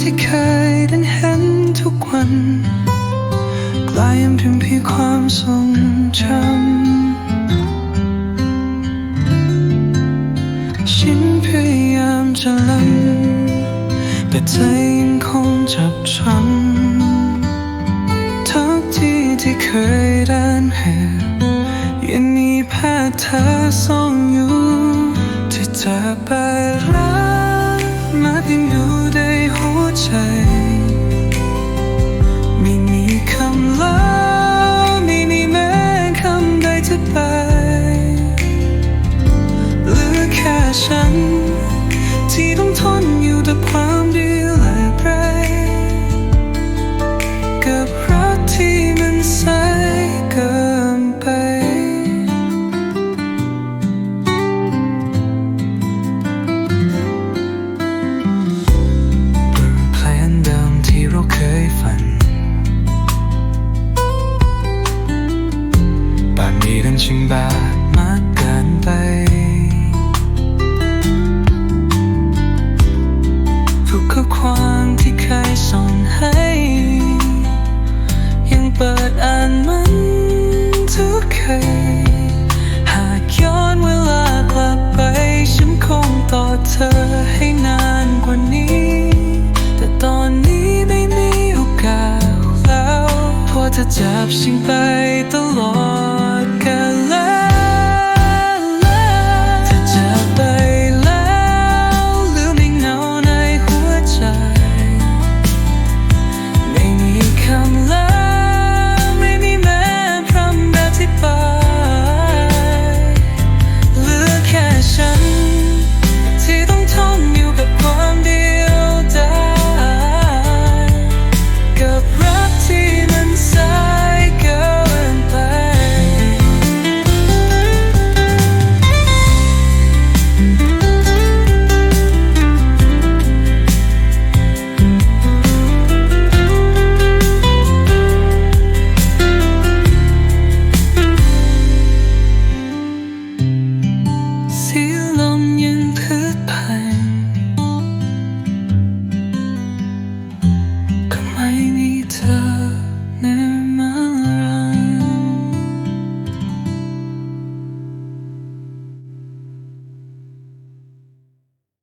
ที่เคยได้เห็นทุกวัน กลายเป็นเพียงความทรงจำฉันพยายามจะลืมแต่ใจยังคงจับช้ำทุกที่ที่เคยเดินเห็นยังมีภาพเธอส่องอยู่ที่จะไปแล้วมาเพียงดูได้ ป่านนี้ดันชิงแบบมากเกินไป ทุกข้อความที่เคยส่งให้ ยังเปิดอ่านมันทุกคืนหากย้อนเวลากลับไป ฉันคงต่อเธอให้นานกว่านี้ แต่ตอนนี้ไม่มีโอกาสแล้วเพราะเธอจับฉันไปตลอด 更爱你的